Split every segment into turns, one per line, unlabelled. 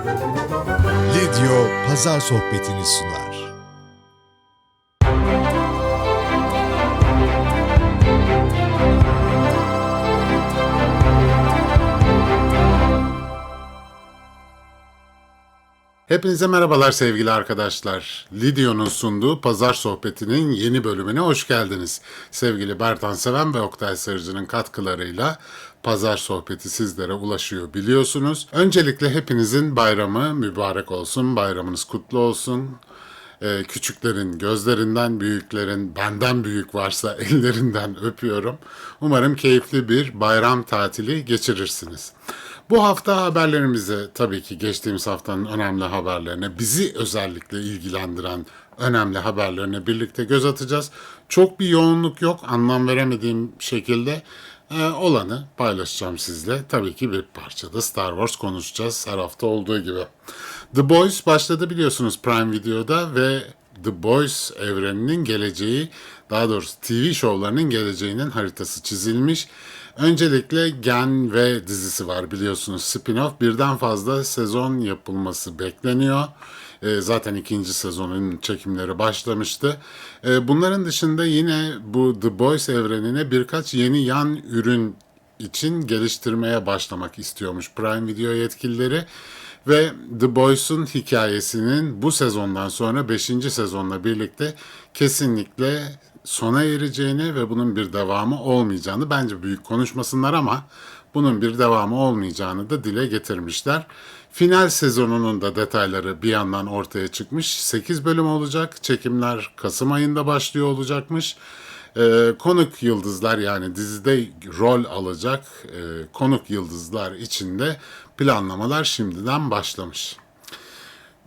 Lidyo Pazar Sohbetini sunar.
Hepinize merhabalar sevgili arkadaşlar. Lidyo'nun sunduğu Pazar Sohbeti'nin yeni bölümüne hoş geldiniz. Sevgili Bertan Seven ve Oktay Sarıcı'nın katkılarıyla Pazar Sohbeti sizlere ulaşıyor biliyorsunuz. Öncelikle hepinizin bayramı mübarek olsun, bayramınız kutlu olsun. Ee, küçüklerin gözlerinden, büyüklerin benden büyük varsa ellerinden öpüyorum. Umarım keyifli bir bayram tatili geçirirsiniz. Bu hafta haberlerimize tabii ki geçtiğimiz haftanın önemli haberlerine, bizi özellikle ilgilendiren önemli haberlerine birlikte göz atacağız. Çok bir yoğunluk yok anlam veremediğim şekilde e, olanı paylaşacağım sizle. Tabii ki bir parçada Star Wars konuşacağız her hafta olduğu gibi. The Boys başladı biliyorsunuz Prime Video'da ve The Boys evreninin geleceği, daha doğrusu TV şovlarının geleceğinin haritası çizilmiş. Öncelikle Gen ve dizisi var biliyorsunuz spin-off. Birden fazla sezon yapılması bekleniyor. E, zaten ikinci sezonun çekimleri başlamıştı. E, bunların dışında yine bu The Boys evrenine birkaç yeni yan ürün için geliştirmeye başlamak istiyormuş Prime Video yetkilileri. Ve The Boys'un hikayesinin bu sezondan sonra 5. sezonla birlikte kesinlikle sona ereceğini ve bunun bir devamı olmayacağını bence büyük konuşmasınlar ama bunun bir devamı olmayacağını da dile getirmişler. Final sezonunun da detayları bir yandan ortaya çıkmış. 8 bölüm olacak. Çekimler Kasım ayında başlıyor olacakmış. Ee, konuk yıldızlar yani dizide rol alacak e, konuk yıldızlar içinde planlamalar şimdiden başlamış.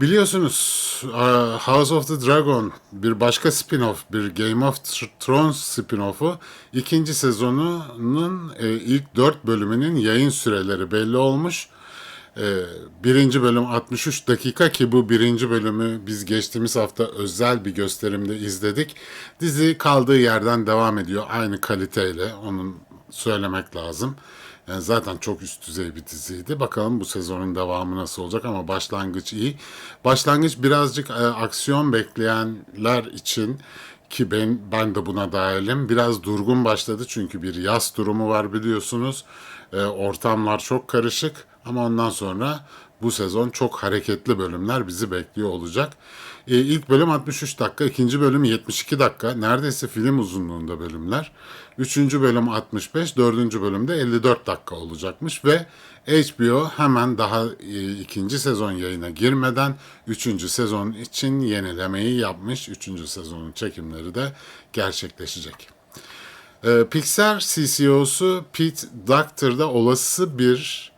Biliyorsunuz e, House of the Dragon bir başka spin-off, bir Game of Thrones spin-off'u ikinci sezonunun e, ilk dört bölümünün yayın süreleri belli olmuş. E, birinci bölüm 63 dakika ki bu birinci bölümü biz geçtiğimiz hafta özel bir gösterimde izledik. Dizi kaldığı yerden devam ediyor aynı kaliteyle onun söylemek lazım. Yani zaten çok üst düzey bir diziydi. Bakalım bu sezonun devamı nasıl olacak ama başlangıç iyi. Başlangıç birazcık e, aksiyon bekleyenler için ki ben ben de buna dahilim. Biraz durgun başladı çünkü bir yaz durumu var biliyorsunuz. E, ortamlar çok karışık ama ondan sonra bu sezon çok hareketli bölümler bizi bekliyor olacak. E, ilk bölüm 63 dakika, ikinci bölüm 72 dakika. Neredeyse film uzunluğunda bölümler. Üçüncü bölüm 65, dördüncü bölümde 54 dakika olacakmış ve HBO hemen daha e, ikinci sezon yayına girmeden üçüncü sezon için yenilemeyi yapmış. Üçüncü sezonun çekimleri de gerçekleşecek. E, Pixar CCO'su Pete Docter'da olası bir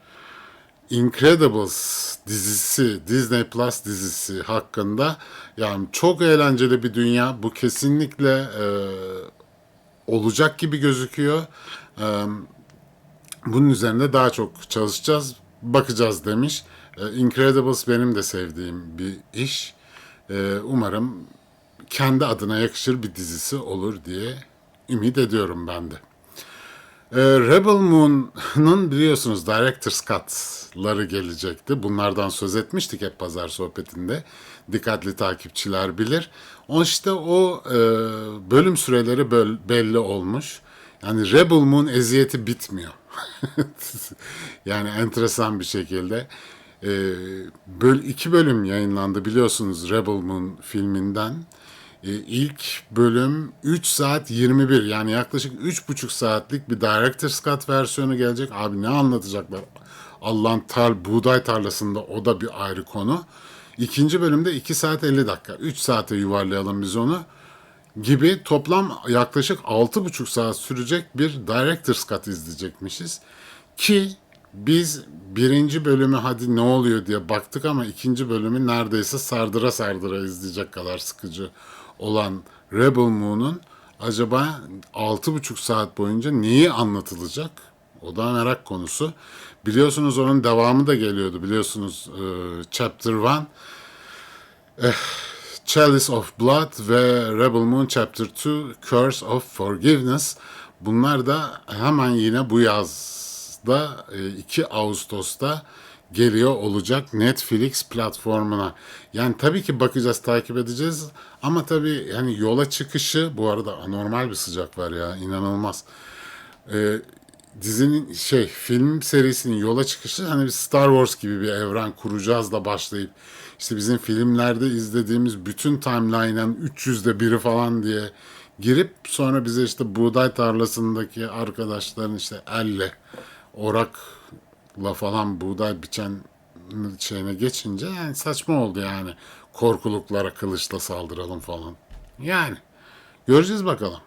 Incredibles dizisi, Disney Plus dizisi hakkında yani çok eğlenceli bir dünya. Bu kesinlikle e, olacak gibi gözüküyor. E, bunun üzerinde daha çok çalışacağız, bakacağız demiş. E, Incredibles benim de sevdiğim bir iş. E, umarım kendi adına yakışır bir dizisi olur diye ümit ediyorum ben de. Ee, Rebel Moon'un biliyorsunuz Director's Cut'ları gelecekti. Bunlardan söz etmiştik hep pazar sohbetinde. Dikkatli takipçiler bilir. O işte o e, bölüm süreleri böl, belli olmuş. Yani Rebel Moon eziyeti bitmiyor. yani enteresan bir şekilde. E, böl, iki bölüm yayınlandı biliyorsunuz Rebel Moon filminden. E, ilk bölüm 3 saat 21 yani yaklaşık 3,5 saatlik bir Director's Cut versiyonu gelecek. Abi ne anlatacaklar? Allah'ın tar buğday tarlasında o da bir ayrı konu. İkinci bölümde 2 saat 50 dakika. 3 saate yuvarlayalım biz onu. Gibi toplam yaklaşık 6,5 saat sürecek bir Director's Cut izleyecekmişiz. Ki biz birinci bölümü hadi ne oluyor diye baktık ama ikinci bölümü neredeyse sardıra sardıra izleyecek kadar sıkıcı olan Rebel Moon'un acaba 6,5 saat boyunca neyi anlatılacak? O da merak konusu. Biliyorsunuz onun devamı da geliyordu. Biliyorsunuz e, Chapter 1 eh, Chalice of Blood ve Rebel Moon Chapter 2 Curse of Forgiveness. Bunlar da hemen yine bu yazda 2 Ağustos'ta geliyor olacak Netflix platformuna. Yani tabii ki bakacağız, takip edeceğiz ama tabii yani yola çıkışı bu arada anormal bir sıcak var ya inanılmaz. Ee, dizinin şey film serisinin yola çıkışı hani bir Star Wars gibi bir evren kuracağız da başlayıp işte bizim filmlerde izlediğimiz bütün timeline'ın 300'de biri falan diye girip sonra bize işte buğday tarlasındaki arkadaşların işte elle orakla falan buğday biçen şeyine geçince yani saçma oldu yani korkuluklara kılıçla saldıralım falan. Yani göreceğiz bakalım.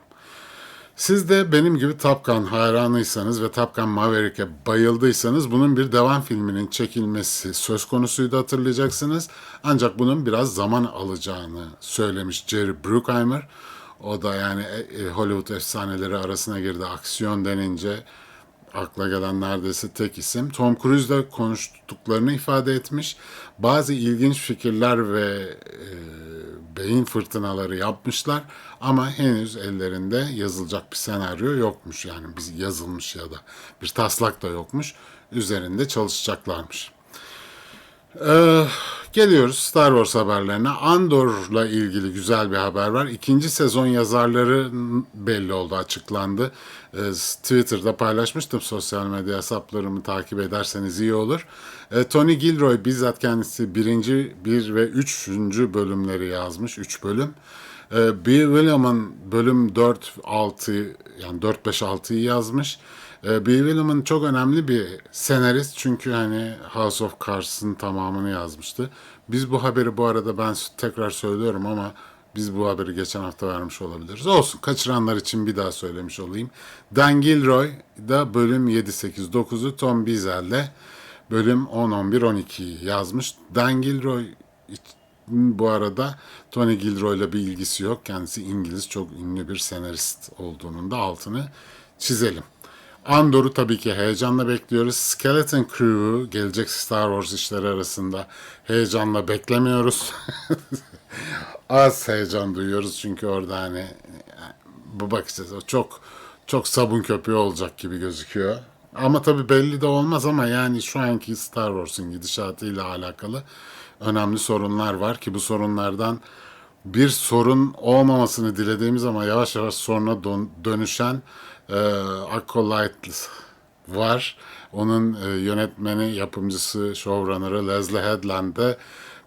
Siz de benim gibi Top Gun hayranıysanız ve Top Gun Maverick'e bayıldıysanız bunun bir devam filminin çekilmesi söz konusuydu hatırlayacaksınız. Ancak bunun biraz zaman alacağını söylemiş Jerry Bruckheimer. O da yani e, Hollywood efsaneleri arasına girdi. Aksiyon denince akla gelen neredeyse tek isim. Tom Cruise'la konuştuklarını ifade etmiş. Bazı ilginç fikirler ve e, beyin fırtınaları yapmışlar ama henüz ellerinde yazılacak bir senaryo yokmuş. Yani biz yazılmış ya da bir taslak da yokmuş. Üzerinde çalışacaklarmış. Ee, geliyoruz Star Wars haberlerine. Andor'la ilgili güzel bir haber var. İkinci sezon yazarları belli oldu, açıklandı. Ee, Twitter'da paylaşmıştım sosyal medya hesaplarımı takip ederseniz iyi olur. Ee, Tony Gilroy bizzat kendisi birinci, bir ve üçüncü bölümleri yazmış. Üç bölüm. Ee, Bill William'ın bölüm 4, 6 yani 4, 5, 6'yı yazmış. Bill William'ın çok önemli bir senarist çünkü hani House of Cards'ın tamamını yazmıştı. Biz bu haberi bu arada ben tekrar söylüyorum ama biz bu haberi geçen hafta vermiş olabiliriz. Olsun kaçıranlar için bir daha söylemiş olayım. Dan Gilroy da bölüm 7, 8, 9'u Tom Bizel'de bölüm 10, 11, 12'yi yazmış. Dan Gilroy bu arada Tony Gilroy'la bir ilgisi yok. Kendisi İngiliz, çok ünlü bir senarist olduğunun da altını çizelim. Andor'u tabii ki heyecanla bekliyoruz. Skeleton Crew'u gelecek Star Wars işleri arasında heyecanla beklemiyoruz. Az heyecan duyuyoruz çünkü orada hani bu bakacağız. O çok çok sabun köpüğü olacak gibi gözüküyor. Ama tabii belli de olmaz ama yani şu anki Star Wars'un gidişatıyla alakalı önemli sorunlar var ki bu sorunlardan bir sorun olmamasını dilediğimiz ama yavaş yavaş don- dönüşen e, Acolyte var. Onun e, yönetmeni, yapımcısı, showrunner'ı Leslie Headland'de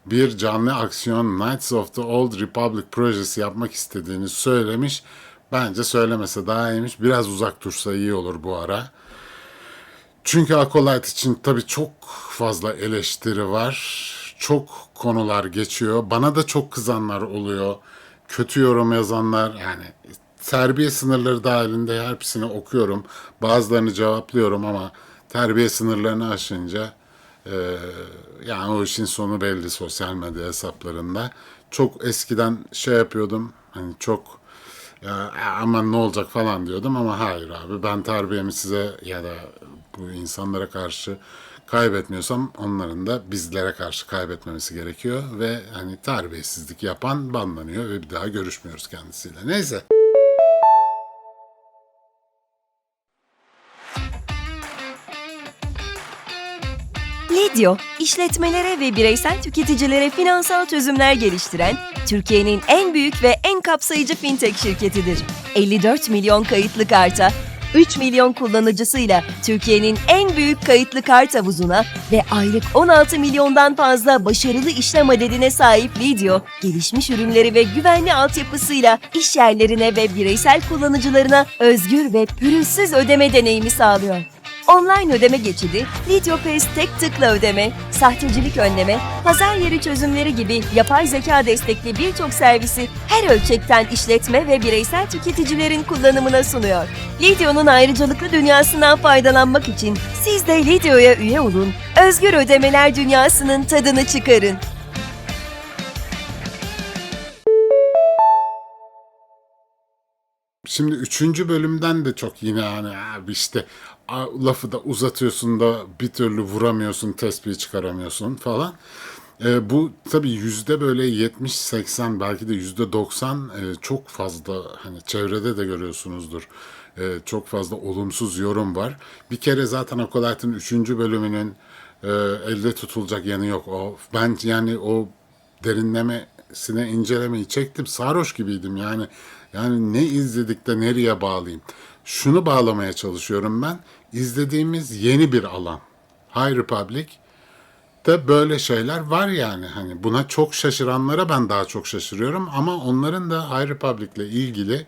bir canlı aksiyon Knights of the Old Republic projesi yapmak istediğini söylemiş. Bence söylemese daha iyiymiş. Biraz uzak dursa iyi olur bu ara. Çünkü Acolyte için tabii çok fazla eleştiri var. Çok konular geçiyor. Bana da çok kızanlar oluyor. Kötü yorum yazanlar yani terbiye sınırları dahilinde hepsini okuyorum. Bazılarını cevaplıyorum ama terbiye sınırlarını aşınca e, yani o işin sonu belli sosyal medya hesaplarında. Çok eskiden şey yapıyordum. Hani çok ya aman ne olacak falan diyordum ama hayır abi ben terbiyemi size ya da bu insanlara karşı kaybetmiyorsam onların da bizlere karşı kaybetmemesi gerekiyor ve hani terbiyesizlik yapan banlanıyor ve bir daha görüşmüyoruz kendisiyle. Neyse.
Lidyo, işletmelere ve bireysel tüketicilere finansal çözümler geliştiren Türkiye'nin en büyük ve en kapsayıcı fintech şirketidir. 54 milyon kayıtlı karta, 3 milyon kullanıcısıyla Türkiye'nin en büyük kayıtlı kart havuzuna ve aylık 16 milyondan fazla başarılı işlem adedine sahip Lidyo, gelişmiş ürünleri ve güvenli altyapısıyla iş yerlerine ve bireysel kullanıcılarına özgür ve pürüzsüz ödeme deneyimi sağlıyor. Online ödeme geçidi, Lidyopes tek tıkla ödeme, sahtecilik önleme, pazar yeri çözümleri gibi yapay zeka destekli birçok servisi her ölçekten işletme ve bireysel tüketicilerin kullanımına sunuyor. Lidyo'nun ayrıcalıklı dünyasından faydalanmak için siz de Lidyo'ya üye olun, özgür ödemeler dünyasının tadını çıkarın.
Şimdi üçüncü bölümden de çok yine hani abi işte lafı da uzatıyorsun da bir türlü vuramıyorsun, tespihi çıkaramıyorsun falan. Ee, bu tabii yüzde böyle 70-80 belki de yüzde 90 e, çok fazla hani çevrede de görüyorsunuzdur. E, çok fazla olumsuz yorum var. Bir kere zaten Acolyte'ın üçüncü bölümünün e, elde tutulacak yanı yok. O ben yani o derinlemesine incelemeyi çektim. Sarhoş gibiydim yani. Yani ne izledik de nereye bağlayayım? Şunu bağlamaya çalışıyorum ben. İzlediğimiz yeni bir alan. High Republic de böyle şeyler var yani. Hani buna çok şaşıranlara ben daha çok şaşırıyorum ama onların da High Republic'le ilgili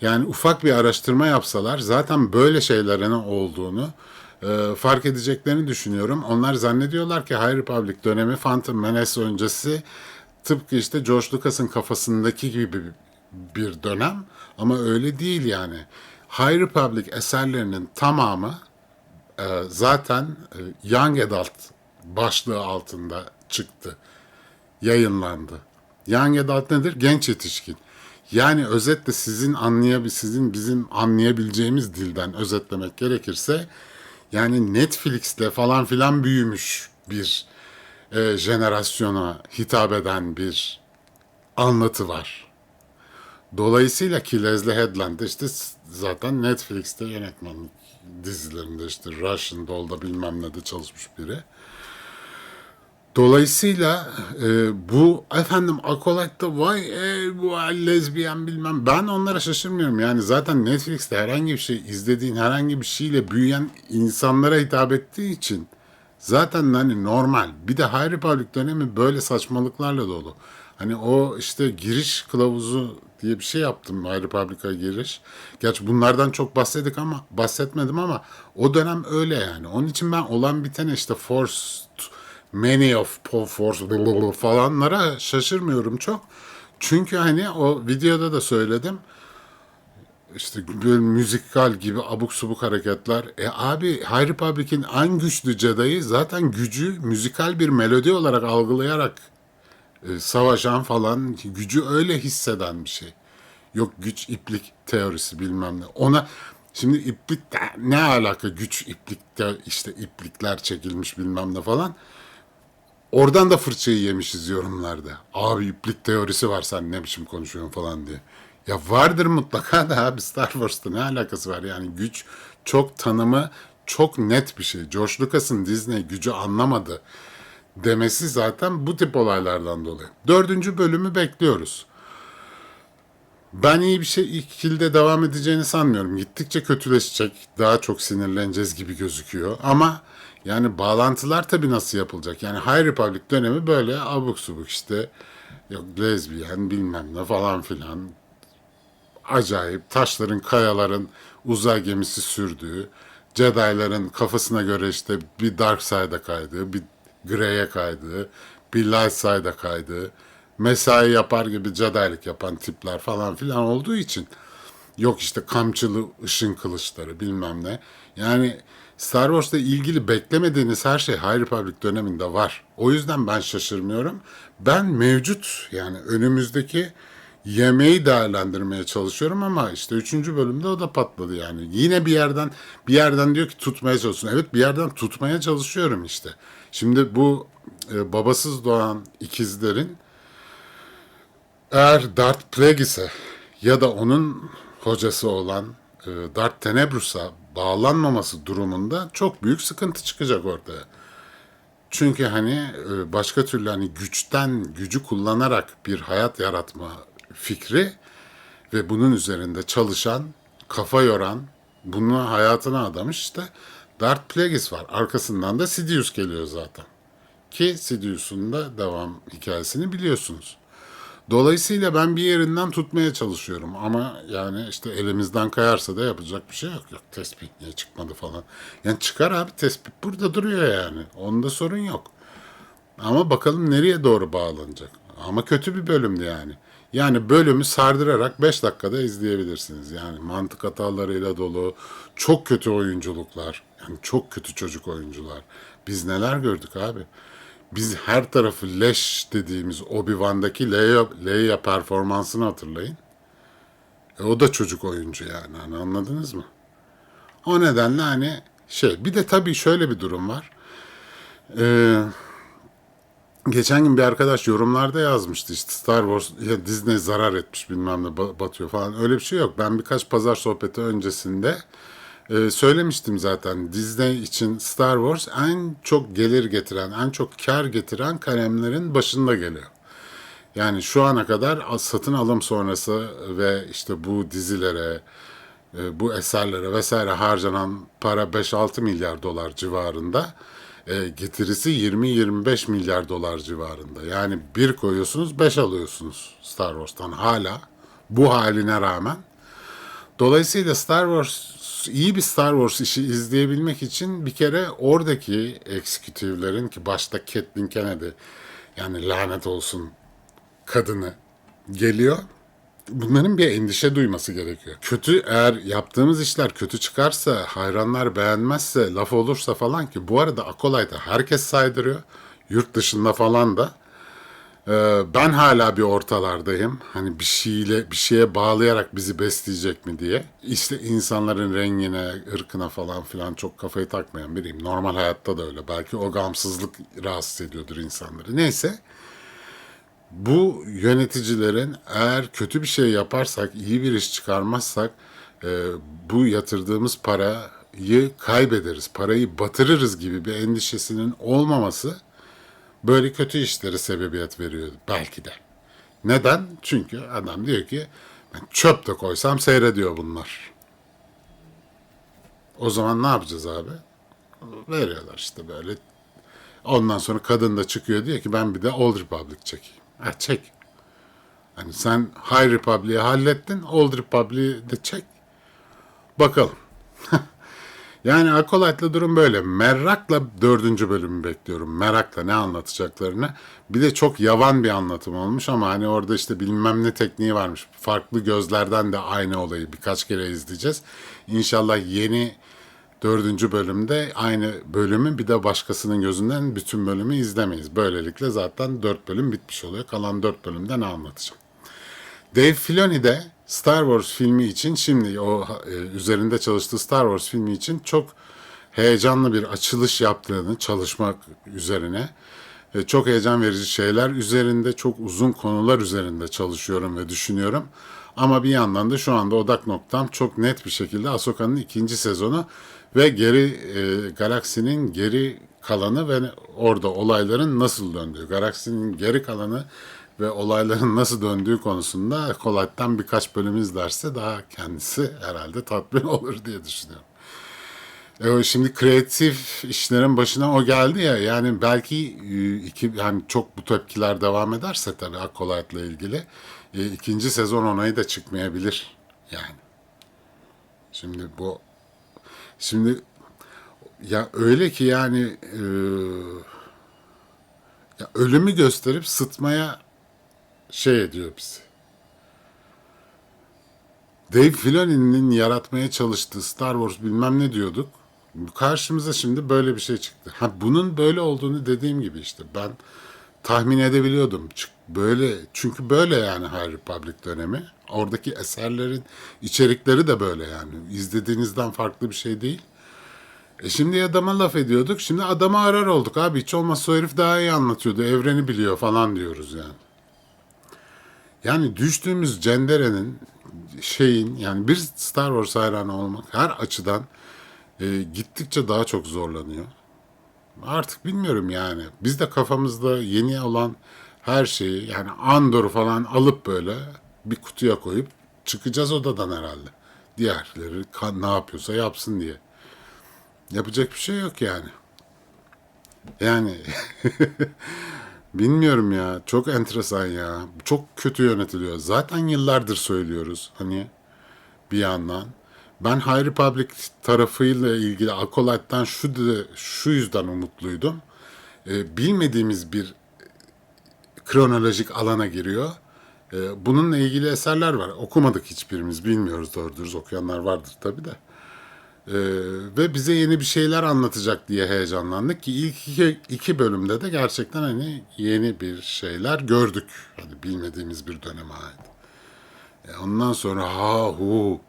yani ufak bir araştırma yapsalar zaten böyle şeylerin olduğunu e, fark edeceklerini düşünüyorum. Onlar zannediyorlar ki High Republic dönemi Phantom Menace öncesi tıpkı işte George Lucas'ın kafasındaki gibi bir dönem ama öyle değil yani. High Republic eserlerinin tamamı e, zaten e, Young Adult başlığı altında çıktı, yayınlandı. Young Adult nedir? Genç yetişkin. Yani özetle sizin anlayabil sizin bizim anlayabileceğimiz dilden özetlemek gerekirse yani Netflix'le falan filan büyümüş bir e, jenerasyona hitap eden bir anlatı var. Dolayısıyla ki Leslie Headland işte zaten Netflix'te yönetmenlik dizilerinde işte Russian Doll'da bilmem ne de çalışmış biri. Dolayısıyla e, bu efendim Acolyte'da vay e, bu lezbiyen bilmem ben onlara şaşırmıyorum. Yani zaten Netflix'te herhangi bir şey izlediğin herhangi bir şeyle büyüyen insanlara hitap ettiği için zaten hani normal. Bir de High Republic dönemi böyle saçmalıklarla dolu. Hani o işte giriş kılavuzu diye bir şey yaptım High Republic'a giriş. Gerçi bunlardan çok bahsettik ama bahsetmedim ama o dönem öyle yani. Onun için ben olan bitene işte Forced Many of Force falanlara şaşırmıyorum çok. Çünkü hani o videoda da söyledim. İşte böyle müzikal gibi abuk subuk hareketler. E abi High Republic'in en güçlü Jedi'yi zaten gücü müzikal bir melodi olarak algılayarak e, savaşan falan gücü öyle hisseden bir şey. Yok güç iplik teorisi bilmem ne. Ona şimdi iplik ne alaka güç iplikte işte iplikler çekilmiş bilmem ne falan. Oradan da fırçayı yemişiz yorumlarda. Abi iplik teorisi var sen ne biçim konuşuyorsun falan diye. Ya vardır mutlaka da abi Star Wars'ta ne alakası var yani güç çok tanımı çok net bir şey. George Lucas'ın Disney gücü anlamadı demesi zaten bu tip olaylardan dolayı. Dördüncü bölümü bekliyoruz. Ben iyi bir şey ikilde devam edeceğini sanmıyorum. Gittikçe kötüleşecek, daha çok sinirleneceğiz gibi gözüküyor. Ama yani bağlantılar tabii nasıl yapılacak? Yani High Republic dönemi böyle abuk subuk işte yok lezbiyen bilmem ne falan filan. Acayip taşların, kayaların uzay gemisi sürdüğü, Jedi'ların kafasına göre işte bir Dark Side'a kaydığı, bir Grey'e kaydığı, bir Light Side'a kaydığı, mesai yapar gibi Jedi'lik yapan tipler falan filan olduğu için yok işte kamçılı ışın kılıçları bilmem ne. Yani Star Wars'la ilgili beklemediğiniz her şey High Republic döneminde var. O yüzden ben şaşırmıyorum. Ben mevcut yani önümüzdeki yemeği değerlendirmeye çalışıyorum ama işte üçüncü bölümde o da patladı yani. Yine bir yerden bir yerden diyor ki tutmaya çalışıyorsun. Evet bir yerden tutmaya çalışıyorum işte. Şimdi bu e, babasız doğan ikizlerin eğer Darth Plagueis'e ya da onun hocası olan e, Darth Tenebrus'a bağlanmaması durumunda çok büyük sıkıntı çıkacak ortaya. Çünkü hani e, başka türlü hani güçten gücü kullanarak bir hayat yaratma fikri ve bunun üzerinde çalışan, kafa yoran, bunu hayatına adamış işte Darth Plagueis var. Arkasından da Sidious geliyor zaten. Ki Sidious'un da devam hikayesini biliyorsunuz. Dolayısıyla ben bir yerinden tutmaya çalışıyorum ama yani işte elimizden kayarsa da yapacak bir şey yok. Yok tespih niye çıkmadı falan. Yani çıkar abi tespih burada duruyor yani. Onda sorun yok. Ama bakalım nereye doğru bağlanacak. Ama kötü bir bölümdü yani. Yani bölümü sardırarak 5 dakikada izleyebilirsiniz. Yani mantık hatalarıyla dolu, çok kötü oyunculuklar. Yani çok kötü çocuk oyuncular. Biz neler gördük abi. Biz her tarafı leş dediğimiz Obi-Wan'daki Leia, Leia performansını hatırlayın. E, o da çocuk oyuncu yani hani anladınız mı? O nedenle hani şey bir de tabii şöyle bir durum var. Eee Geçen gün bir arkadaş yorumlarda yazmıştı işte Star Wars ya Disney zarar etmiş bilmem ne ba- batıyor falan öyle bir şey yok. Ben birkaç pazar sohbeti öncesinde Ee, söylemiştim zaten Disney için Star Wars en çok gelir getiren, en çok kar getiren kalemlerin başında geliyor. Yani şu ana kadar satın alım sonrası ve işte bu dizilere, e, bu eserlere vesaire harcanan para 5-6 milyar dolar civarında. E, getirisi 20-25 milyar dolar civarında. Yani bir koyuyorsunuz 5 alıyorsunuz Star Wars'tan hala bu haline rağmen. Dolayısıyla Star Wars iyi bir Star Wars işi izleyebilmek için bir kere oradaki eksikütiflerin ki başta Kathleen Kennedy yani lanet olsun kadını geliyor. Bunların bir endişe duyması gerekiyor. Kötü eğer yaptığımız işler kötü çıkarsa, hayranlar beğenmezse, laf olursa falan ki bu arada Acolyte'ı herkes saydırıyor. Yurt dışında falan da. Ee, ben hala bir ortalardayım. Hani bir şeyle bir şeye bağlayarak bizi besleyecek mi diye. İşte insanların rengine, ırkına falan filan çok kafayı takmayan biriyim. Normal hayatta da öyle. Belki o gamsızlık rahatsız ediyordur insanları. Neyse bu yöneticilerin eğer kötü bir şey yaparsak, iyi bir iş çıkarmazsak e, bu yatırdığımız parayı kaybederiz, parayı batırırız gibi bir endişesinin olmaması böyle kötü işlere sebebiyet veriyor belki de. Neden? Çünkü adam diyor ki ben çöp de koysam seyrediyor bunlar. O zaman ne yapacağız abi? Veriyorlar işte böyle Ondan sonra kadın da çıkıyor diyor ki ben bir de Old Republic çekeyim. Ha çek. Hani sen High Republic'i hallettin, Old Republic'i de çek. Bakalım. yani Acolyte'la durum böyle. Merakla dördüncü bölümü bekliyorum. Merakla ne anlatacaklarını. Bir de çok yavan bir anlatım olmuş ama hani orada işte bilmem ne tekniği varmış. Farklı gözlerden de aynı olayı birkaç kere izleyeceğiz. İnşallah yeni dördüncü bölümde aynı bölümü bir de başkasının gözünden bütün bölümü izlemeyiz. Böylelikle zaten dört bölüm bitmiş oluyor. Kalan dört bölümde ne anlatacağım? Dave Filoni de Star Wars filmi için şimdi o e, üzerinde çalıştığı Star Wars filmi için çok heyecanlı bir açılış yaptığını çalışmak üzerine e, çok heyecan verici şeyler üzerinde çok uzun konular üzerinde çalışıyorum ve düşünüyorum. Ama bir yandan da şu anda odak noktam çok net bir şekilde Ahsoka'nın ikinci sezonu ve geri e, galaksinin geri kalanı ve orada olayların nasıl döndüğü, galaksinin geri kalanı ve olayların nasıl döndüğü konusunda Colight'tan birkaç bölüm izlerse daha kendisi herhalde tatmin olur diye düşünüyorum. E, şimdi kreatif işlerin başına o geldi ya yani belki e, iki yani çok bu tepkiler devam ederse tabii Acolyte'la ilgili e, ikinci sezon onayı da çıkmayabilir yani. Şimdi bu şimdi ya öyle ki yani e, ya ölümü gösterip sıtmaya şey ediyor bizi. Dave Filoni'nin yaratmaya çalıştığı Star Wars bilmem ne diyorduk. Karşımıza şimdi böyle bir şey çıktı. Ha bunun böyle olduğunu dediğim gibi işte ben tahmin edebiliyordum. Böyle çünkü böyle yani High Republic dönemi. Oradaki eserlerin içerikleri de böyle yani. İzlediğinizden farklı bir şey değil. E şimdi adama laf ediyorduk. Şimdi adamı arar olduk abi. Hiç olmazsa o herif daha iyi anlatıyordu. Evreni biliyor falan diyoruz yani. Yani düştüğümüz cenderenin şeyin yani bir Star Wars hayranı olmak her açıdan e, gittikçe daha çok zorlanıyor. Artık bilmiyorum yani. Biz de kafamızda yeni olan her şeyi yani Andor falan alıp böyle bir kutuya koyup çıkacağız odadan herhalde. Diğerleri ne yapıyorsa yapsın diye. Yapacak bir şey yok yani. Yani bilmiyorum ya. Çok enteresan ya. Çok kötü yönetiliyor. Zaten yıllardır söylüyoruz hani bir yandan. Ben High Republic tarafıyla ilgili Acolyte'dan şu şu yüzden umutluydum. Ee, bilmediğimiz bir kronolojik alana giriyor. Ee, bununla ilgili eserler var. Okumadık hiçbirimiz. Bilmiyoruz doğru dürüst okuyanlar vardır tabii de. Ee, ve bize yeni bir şeyler anlatacak diye heyecanlandık ki ilk iki, iki bölümde de gerçekten hani yeni bir şeyler gördük. Hani bilmediğimiz bir döneme ait. E, ondan sonra ha hu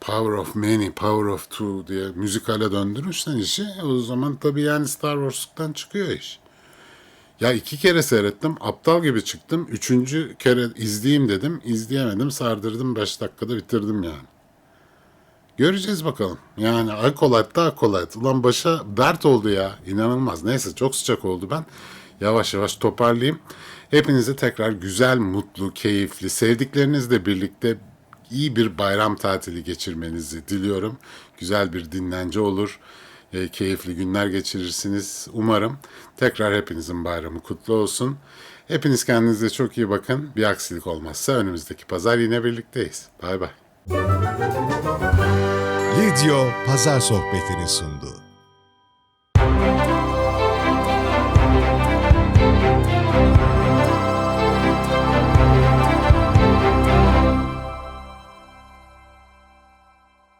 Power of Many, Power of Two diye müzikale döndürürsen işi o zaman tabii yani Star Wars'tan çıkıyor iş. Ya iki kere seyrettim. Aptal gibi çıktım. Üçüncü kere izleyeyim dedim. izleyemedim. Sardırdım. Beş dakikada bitirdim yani. Göreceğiz bakalım. Yani Akolat da Akolat. Ulan başa dert oldu ya. İnanılmaz. Neyse çok sıcak oldu ben. Yavaş yavaş toparlayayım. Hepinize tekrar güzel, mutlu, keyifli, sevdiklerinizle birlikte iyi bir bayram tatili geçirmenizi diliyorum. Güzel bir dinlence olur. E, keyifli günler geçirirsiniz. Umarım tekrar hepinizin bayramı kutlu olsun. Hepiniz kendinize çok iyi bakın. Bir aksilik olmazsa önümüzdeki pazar yine birlikteyiz. Bay bay.
Lidyo Pazar Sohbeti'ni sundu.